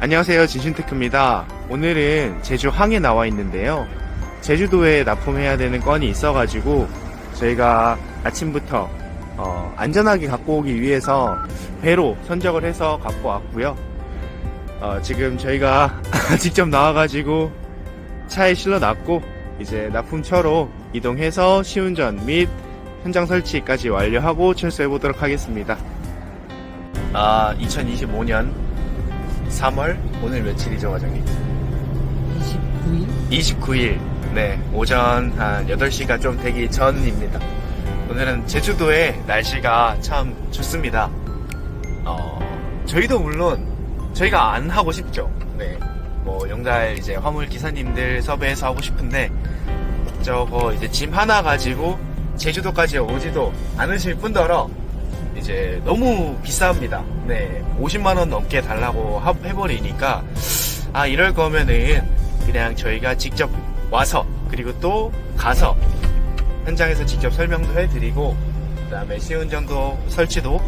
안녕하세요. 진신테크입니다. 오늘은 제주 항에 나와 있는데요. 제주도에 납품해야 되는 건이 있어가지고 저희가 아침부터 어, 안전하게 갖고 오기 위해서 배로 선적을 해서 갖고 왔고요. 어, 지금 저희가 직접 나와가지고 차에 실러 놨고 이제 납품처로 이동해서 시운전 및 현장 설치까지 완료하고 철수해 보도록 하겠습니다. 아, 2025년 3월 오늘 며칠이죠, 과장님? 29일? 29일. 네, 오전 한 8시가 좀 되기 전입니다. 오늘은 제주도의 날씨가 참 좋습니다. 어, 저희도 물론 저희가 안 하고 싶죠. 네. 뭐 용달 이제 화물 기사님들 섭외해서 하고 싶은데 저거 이제 짐 하나 가지고 제주도까지 오지도 않으실 뿐더러 이제 너무 비쌉니다. 네. 50만 원 넘게 달라고 하- 해버리니까, 아, 이럴 거면은 그냥 저희가 직접 와서, 그리고 또 가서, 현장에서 직접 설명도 해드리고, 그 다음에 시운전도 설치도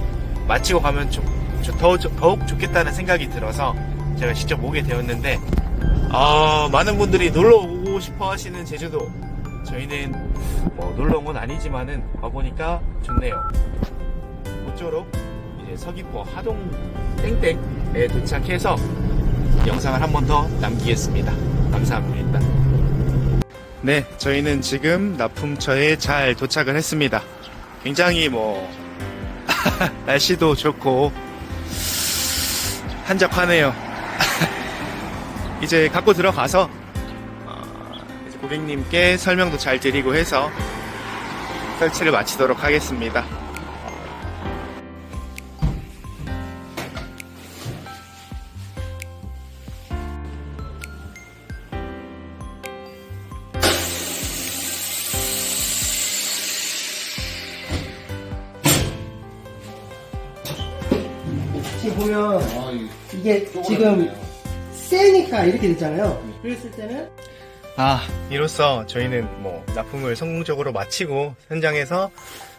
마치고 가면 좀, 좀 더, 더욱 좋겠다는 생각이 들어서 제가 직접 오게 되었는데, 아, 많은 분들이 놀러 오고 싶어 하시는 제주도. 저희는 뭐 놀러 온 건 아니지만은 와보니까 좋네요. 모쪼록 이제 서귀포 하동 땡땡에 도착해서 영상을 한 번 더 남기겠습니다. 감사합니다. 네, 저희는 지금 납품처에 잘 도착을 했습니다. 굉장히 뭐 날씨도 좋고 한적하네요. 이제 갖고 들어가서 어, 고객님께 설명도 잘 드리고 해서 설치를 마치도록 하겠습니다. 지금 보면 아, 이게 지금 세니까 이렇게 됐잖아요. 그랬을 때는 아, 이로써 저희는 뭐 납품을 성공적으로 마치고 현장에서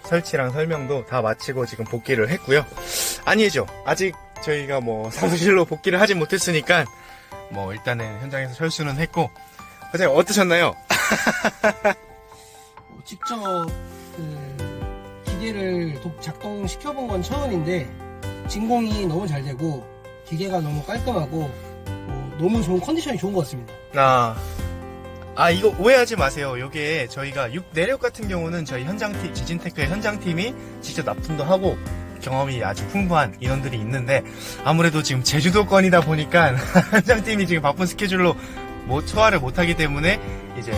설치랑 설명도 다 마치고 지금 복귀를 했고요. 아니죠. 아직 저희가 뭐 사무실로 복귀를 하진 못했으니까 뭐 일단은 현장에서 철수는 했고 과장님 어떠셨나요? 직접 그 기계를 독- 작동시켜본 건 처음인데 진공이 너무 잘 되고 기계가 너무 깔끔하고 어, 너무 좋은 컨디션이 좋은 것 같습니다. 아, 아 이거 오해하지 마세요. 요게 저희가 6 내력 같은 경우는 저희 현장팀 지진테크의 현장팀이 직접 납품도 하고 경험이 아주 풍부한 인원들이 있는데 아무래도 지금 제주도권이다 보니까 현장팀이 지금 바쁜 스케줄로 뭐 소화를 못하기 때문에 이제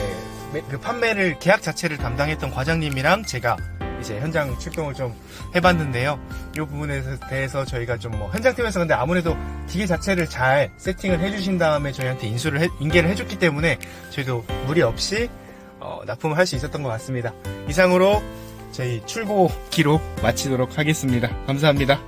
매- 그 판매를 계약 자체를 담당했던 과장님이랑 제가 이제 현장 출동을 좀 해봤는데요. 이 부분에 대해서 저희가 좀 뭐 현장팀에서 근데 아무래도 기계 자체를 잘 세팅을 해주신 다음에 저희한테 인수를 해- 인계를 해줬기 때문에 저희도 무리 없이 어, 납품을 할 수 있었던 것 같습니다. 이상으로 저희 출고 기록 마치도록 하겠습니다. 감사합니다.